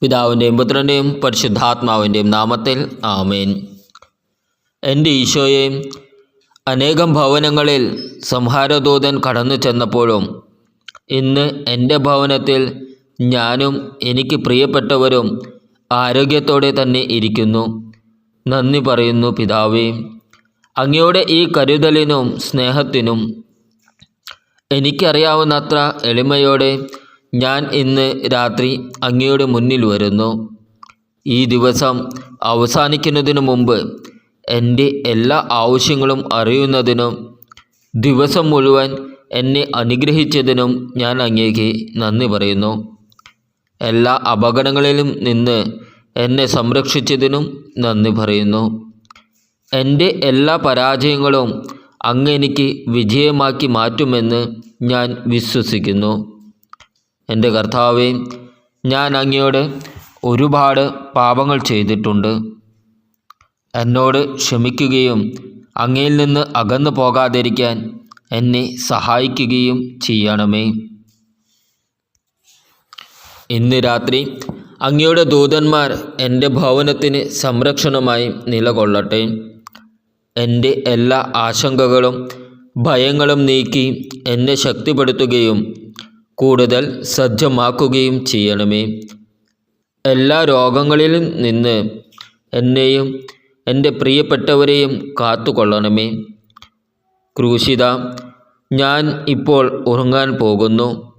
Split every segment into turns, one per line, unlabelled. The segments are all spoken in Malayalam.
പിതാവിന്റെയും പുത്രന്റെയും പരിശുദ്ധാത്മാവിന്റെയും നാമത്തിൽ ആമേൻ. എന്റെ ഈശോയെ അനേകം ഭവനങ്ങളിൽ സംഹാരദൂതൻ കടന്നു ചെന്നപ്പോഴും ഇന്ന് എന്റെ ഭവനത്തിൽ ഞാനും എനിക്ക് പ്രിയപ്പെട്ടവരും ആരോഗ്യത്തോടെ തന്നെ ഇരിക്കുന്നു. നന്ദി പറയുന്നു പിതാവേ. അങ്ങയുടെ ഈ കരുതലിനും സ്നേഹത്തിനും എനിക്കറിയാവുന്നത്ര എളിമയോടെ ഞാൻ ഇന്ന് രാത്രി അങ്ങയുടെ മുന്നിൽ വരുന്നു. ഈ ദിവസം അവസാനിക്കുന്നതിനു മുമ്പ് എന്റെ എല്ലാ ആവശ്യങ്ങളും അറിയുന്നതിനും ദിവസം മുഴുവൻ എന്നെ അനുഗ്രഹിച്ചതിനും ഞാൻ അങ്ങേക്ക് നന്ദി പറയുന്നു. എല്ലാ അപകടങ്ങളിലും നിന്ന് എന്നെ സംരക്ഷിച്ചതിനും നന്ദി പറയുന്നു. എന്റെ എല്ലാ പരാജയങ്ങളും അങ്ങ് എനിക്ക് വിജയമാക്കി മാറ്റുമെന്ന് ഞാൻ വിശ്വസിക്കുന്നു. എന്റെ കർത്താവേ ഞാൻ അങ്ങയോട് ഒരുപാട് പാപങ്ങൾ ചെയ്തിട്ടുണ്ട്. എന്നോട് ക്ഷമിക്കുകയും അങ്ങയിൽ നിന്ന് അകന്നു പോകാതിരിക്കാൻ എന്നെ സഹായിക്കുകയും ചെയ്യണമേ. ഇന്ന് രാത്രി അങ്ങയുടെ ദൂതന്മാർ എന്റെ ഭവനത്തിന് സംരക്ഷണമായി നിലകൊള്ളട്ടെ. എന്റെ എല്ലാ ആശങ്കകളും ഭയങ്ങളും നീക്കി എന്നെ ശക്തിപ്പെടുത്തുകയും കൂടുതൽ സജ്ജമാക്കുകയും ചെയ്യണമേ. എല്ലാ രോഗങ്ങളിൽ നിന്ന് എന്നെയും എന്റെ പ്രിയപ്പെട്ടവരെയും കാത്തുകൊള്ളണമേ. ക്രൂശിത ഞാൻ ഇപ്പോൾ ഉറങ്ങാൻ പോകുന്നു.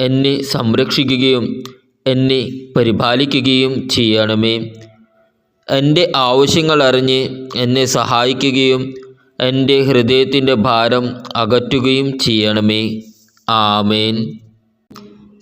എന്നെ സംരക്ഷിക്കുകയും എന്നെ പരിപാലിക്കുകയും ചെയ്യണമേ. എന്റെ ആവശ്യങ്ങൾ അറിഞ്ഞ് എന്നെ സഹായിക്കുകയും എന്റെ ഹൃദയത്തിന്റെ ഭാരം അകറ്റുകയും ചെയ്യണമേ. ആമേൻ.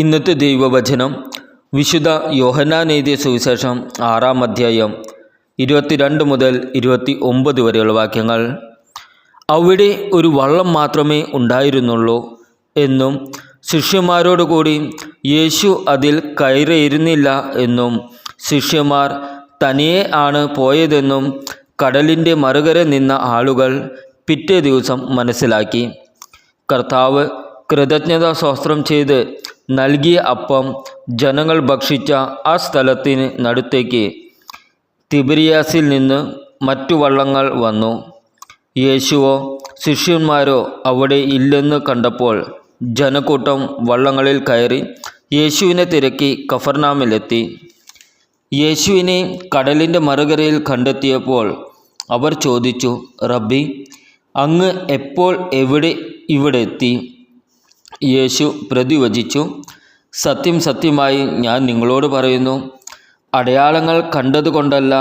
ഇന്നത്തെ ദൈവവചനം വിശുദ്ധ യോഹന്നാൻ എഴുതിയ സുവിശേഷം ആറാം അധ്യായം ഇരുപത്തിരണ്ട് മുതൽ ഇരുപത്തി ഒമ്പത് വരെയുള്ള വാക്യങ്ങൾ. അവിടെ ഒരു വള്ളം മാത്രമേ ഉണ്ടായിരുന്നുള്ളൂ എന്നും ശിഷ്യന്മാരോട് കൂടി യേശു അതിൽ കയറിയിരുന്നില്ല എന്നും ശിഷ്യന്മാർ തനിയെ ആണ് പോയതെന്നും കടലിന്റെ മറുകര നിന്ന ആളുകൾ പിറ്റേ ദിവസം മനസ്സിലാക്കി. കർത്താവ് കൃതജ്ഞതാ സ്വസ്ത്രം ചെയ്ത് നൽകിയ അപ്പം ജനങ്ങൾ ഭക്ഷിച്ച ആ സ്ഥലത്തിന് നടുത്തേക്ക് തിബിരിയാസിൽ നിന്ന് മറ്റു വള്ളങ്ങൾ വന്നു. യേശുവോ ശിഷ്യന്മാരോ അവിടെ ഇല്ലെന്ന് കണ്ടപ്പോൾ ജനക്കൂട്ടം വള്ളങ്ങളിൽ കയറി യേശുവിനെ തിരക്കി കഫർനാമിലെത്തി. യേശുവിനെ കടലിന്റെ മറുകരയിൽ കണ്ടെത്തിയപ്പോൾ അവർ ചോദിച്ചു റബ്ബി അങ്ങ് എപ്പോൾ എവിടെ ഇവിടെ എത്തി യേശു പ്രതിവചിച്ചു. സത്യം സത്യമായി ഞാൻ നിങ്ങളോട് പറയുന്നു. അടയാളങ്ങൾ കണ്ടതുകൊണ്ടല്ല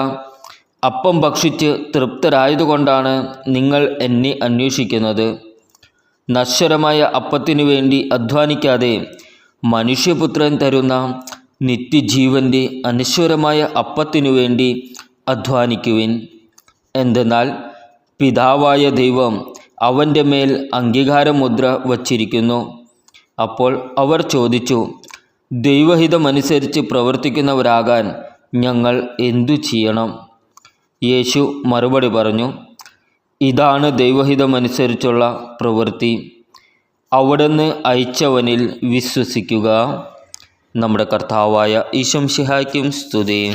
അപ്പം ഭക്ഷിച്ച് തൃപ്തരായതുകൊണ്ടാണ് നിങ്ങൾ എന്നെ അന്വേഷിക്കുന്നത്. നശ്വരമായ അപ്പത്തിനു വേണ്ടി അധ്വാനിക്കാതെ മനുഷ്യപുത്രൻ തരുന്ന നിത്യജീവന്റെ അനശ്വരമായ അപ്പത്തിനു വേണ്ടി അധ്വാനിക്കുവിൻ. എന്തെന്നാൽ പിതാവായ ദൈവം അവന്റെ മേൽ അംഗീകാരമുദ്ര വച്ചിരിക്കുന്നു. അപ്പോൾ അവർ ചോദിച്ചു ദൈവഹിതമനുസരിച്ച് പ്രവർത്തിക്കുന്നവരാകാൻ ഞങ്ങൾ എന്തു ചെയ്യണം? യേശു മറുപടി പറഞ്ഞു ഇതാണ് ദൈവഹിതമനുസരിച്ചുള്ള പ്രവൃത്തി. അവിടുന്ന് അയച്ചവനിൽ വിശ്വസിക്കുക. നമ്മുടെ കർത്താവായ ഈശംഷിഹായ്ക്കും സ്തുതി